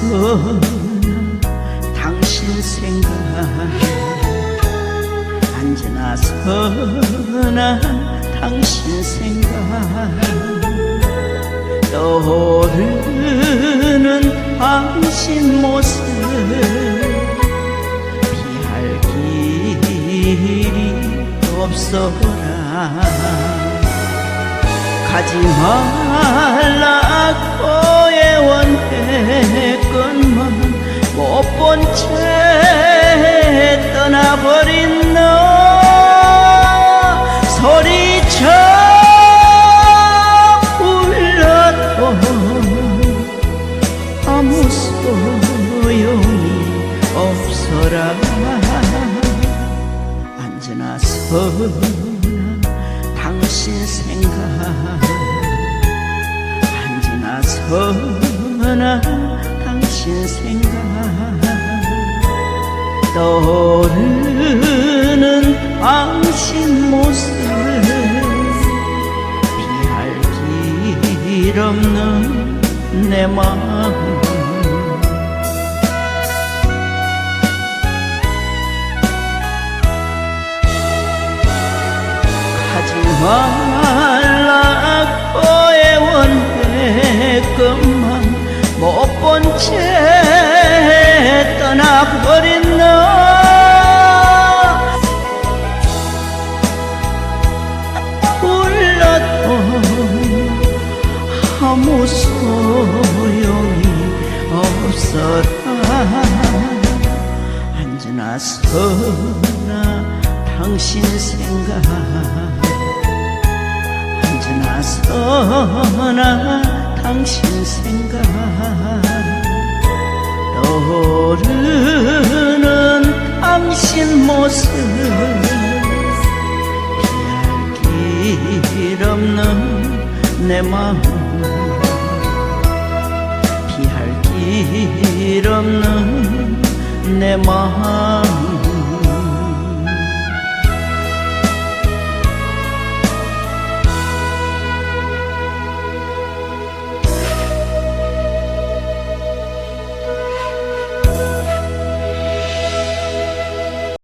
서나 당신 생각 언제나 서나 당신 생각 떠오르는 당신 모습 피할 길이 없어라 가지 말 본 채 떠나버린 너 소리쳐 울러도 아무 소용이 없어라. 언제나 서나 당신 생각. 언제나 서나 당신 생각 떠오르는 당신 모습 피할 길 없는 내 마음. 하지 말라고 애원했건만 못 본 채 떠나버린 아무 소용이 없어라. 언제나 서나 당신 생각. 언제나 서나 당신 생각. 떠오르는 당신 모습. 피할 길 없는 내 마음 길 없는 내 마음